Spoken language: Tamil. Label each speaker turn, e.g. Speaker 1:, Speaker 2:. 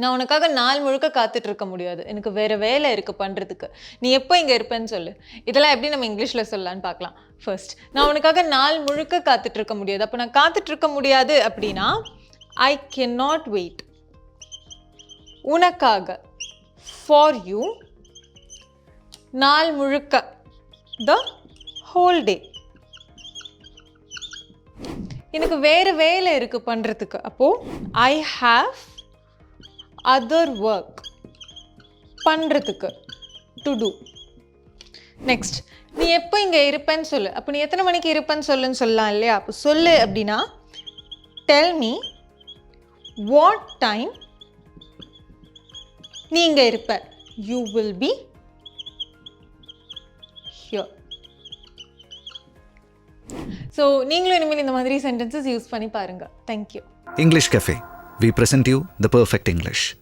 Speaker 1: நான் உனக்காக நாள் முழுக்க காத்துட்டு இருக்க முடியாது. எனக்கு வேற வேலை இருக்கு பண்றதுக்கு. நீ எப்போ இங்க இருப்பேன்னு சொல்லு. இதெல்லாம் எப்படி நம்ம இங்கிலீஷ்ல சொல்லலாம்னு பார்க்கலாம். ஃபர்ஸ்ட் நான் உனக்காக நாள் முழுக்க காத்துட்டு இருக்க முடியாது. அப்போ நான் காத்துட்டு இருக்க முடியாது அப்படின்னா ஐ கேன் நாட் வெயிட் உனக்காக ஃபார் யூ நாள் முழுக்க த ஹோல் டே எனக்கு வேறு வேலை இருக்குது பண்ணுறதுக்கு அப்போது ஐ ஹாவ் அதர் ஒர்க் பண்ணுறதுக்கு டு டூ நெக்ஸ்ட் நீ எப்போ இங்கே இருப்பேன்னு சொல்லு. அப்போ நீ எத்தனை மணிக்கு இருப்பேன்னு சொல்லுன்னு சொல்லலாம் இல்லையா? அப்போ சொல்லு அப்படின்னா டெல் மீ வாட் டைம் நீ இங்கே இருப்ப. You will be here so நீங்களும் இனிமேல் இந்த மாதிரி சென்டென்சஸ் யூஸ் பண்ணி பாருங்கள் thank you
Speaker 2: English cafe We present you the perfect English.